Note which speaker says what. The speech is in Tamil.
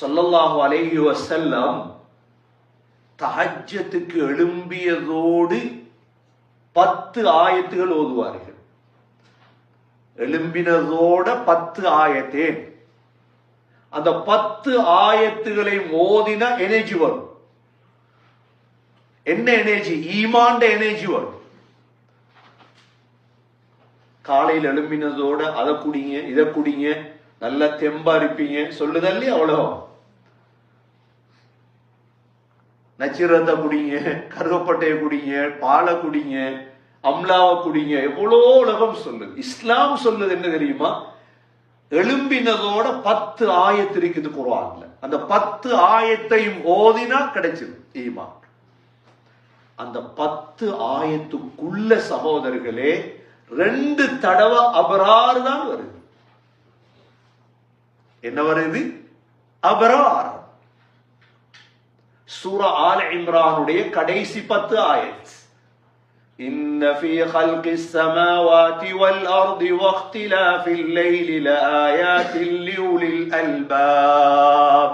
Speaker 1: சொல்லல்லாஹு அலேஹி வஸல்லம் தஹஜத்துக்கு எழும்பியதோடு பத்து ஆயத்துகள் ஓதுவார்கள். எழும்பினதோட பத்து ஆயத்தேன் அந்த பத்து ஆயத்துகளை மோதின எனர்ஜி வரும். என்ன எனர்ஜி ஈமாண்ட எனர்ஜி வரும். காலையில் எழும்பினதோட அதை குடிங்க இதை குடிங்க நல்லா தெம்பா இருப்பீங்க சொல்லுதல்லி அவ்வளோ நச்சிரத்தை குடிங்க கருவப்பட்டையை குடிங்க பாலை குடிங்க அம்லாவை குடிங்க. எவ்வளோ உலகம் சொல்லுது. இஸ்லாம் சொல்லுது என்ன தெரியுமா? எழும்பினதோட பத்து ஆயத்து இருக்குது குரான்ல அந்த பத்து ஆயத்தையும் ஓதினா கிடைச்சிடும் ஈமான். அந்த பத்து ஆயத்துக்குள்ள சகோதரர்களே ரெண்டு தடவை அபராறு தான் வருது. என்ன வருது அபரார் சூரா ஆல் இம்ரானுடைய கடைசி பத்து ஆயத் إن في خلق السماوات والأرض واختلاف الليل لآيات لأولي الألباب